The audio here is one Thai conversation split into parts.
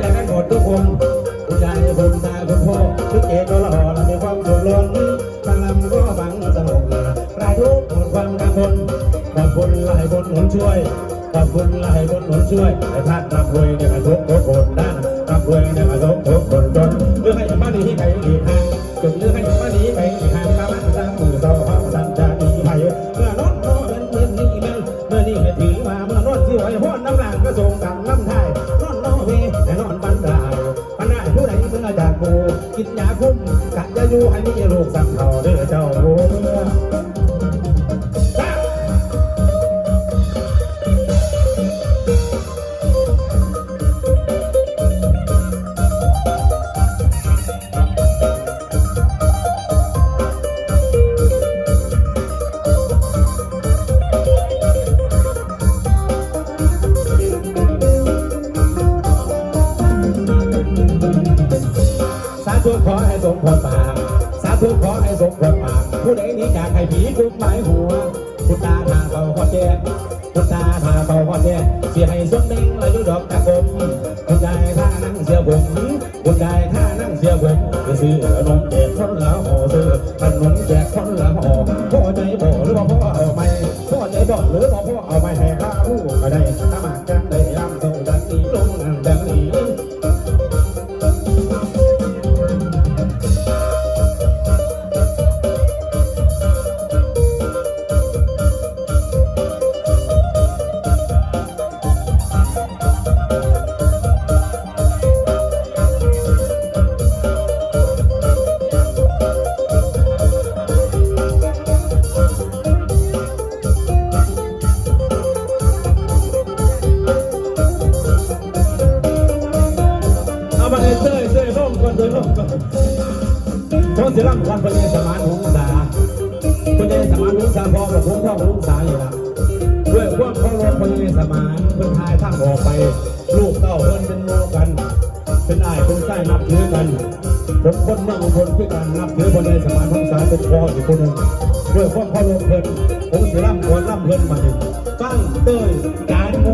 และกันหมดทุกคนผู้ชายคุณตาคุณพ่อทุกเอกก็หล่อและมีความสุขล้นพลังก็บังสนุกรายทุกหมดความกังวลขอบคุณหลายคนหนุนช่วยขอบคุณหลายคนหนุนช่วยให้ท่านรับรวยในกระทบทุกคนด้านรับรวยในกระทุก กะจะอยู่ให้มีโรคสังเขาเด้อเจ้าโอ้ เจ้คนตาทาเขาหอแจ้เสียให้ส่วนหนึ่งอายุดอกตะกมคุณยายท่านั่งเสียผมคุณยายท่านั่งเสียผมจะซื้อขนมแจกคนละห่อซื้อขนมแจกคนละห่อพ่อใจบ่หรือว่าพ่อเอาไม่พ่อใจบ่หรือว่าพ่อเอาไม่ให้ข้ารู้ก็ได้ถ้ามากันได้ เอามาเลยเต้ยเต้ยร่มก่อนเต้ยร่มก่อนโทษสิลังวันพระเยสมานหงสาพระเยสมานหงสาพอกับผมพ่อกับหงสาอยู่ละด้วยความเคารพพระเยสมานเพิ่นทายทางออกไป ลูกเต้าเพิ่นเป็นโมกัน เป็นอ้ายเป็นใต้นับถือกันผมคนเมืองอุบลคือการนับถือพระเยสมานหงสาเป็นพ่ออีกคนหนึ่งด้วยความเคารพเพิ่นผมเสิล่ำควรล่ำเพิ่นมาดิฟังเต้ยการโม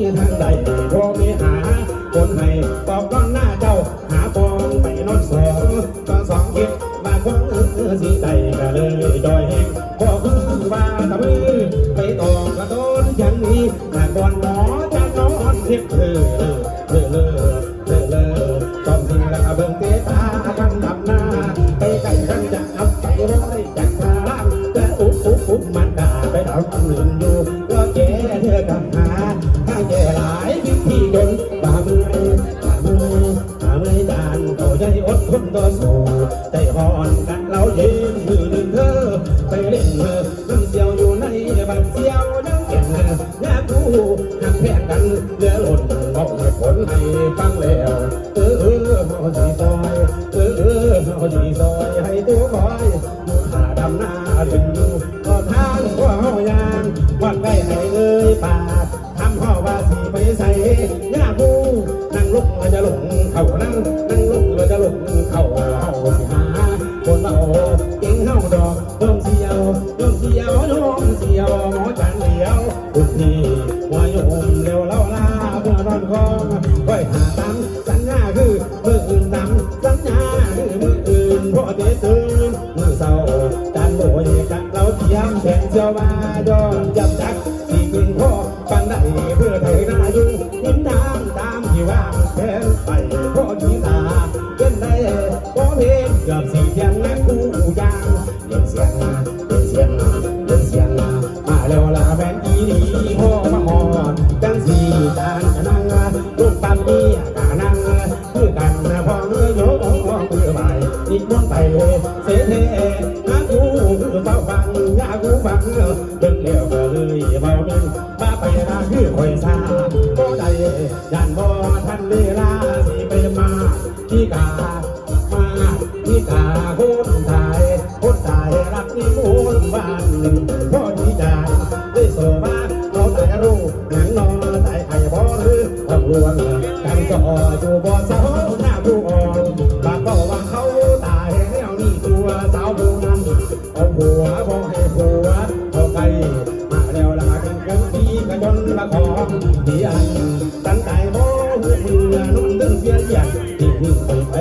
มีทางใดบ่มีหาคนให้ตอบก้อนหน้าเจ้าหาปองไปนอนสองก็สองคิดมาควงเอสีใจก็เลยจอยแห้งพอคือว่าทำไมไปตอกกระโดนอย่างนี้หากก่อนหมอจะนอนเทียบเธอเธอเออเออ เออหอสีซอ chamado ยเบาหดินบ้าไปร้านคือคอยซาบ่ได้ยันบ่ทันเวลาสิไปมาที่กามาที่กาคนไทยคนไทยรักที่มูลบ้านพ่อดีใจได้สมาเราแต่รู้หนังนอนแต่ไอ้บ่รู้ต้องรวมกันก็อยู่บ่ ยังอยากจะวิ่งไป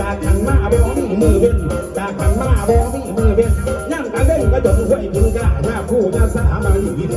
จากข้างมาบ่มีมือเว้นจากข้างมาบ่มีมือเว้นั่งกันเล่นก็จนห้วยถึงกล้าหน้าผู้หน้าสามาอยู่ที่แท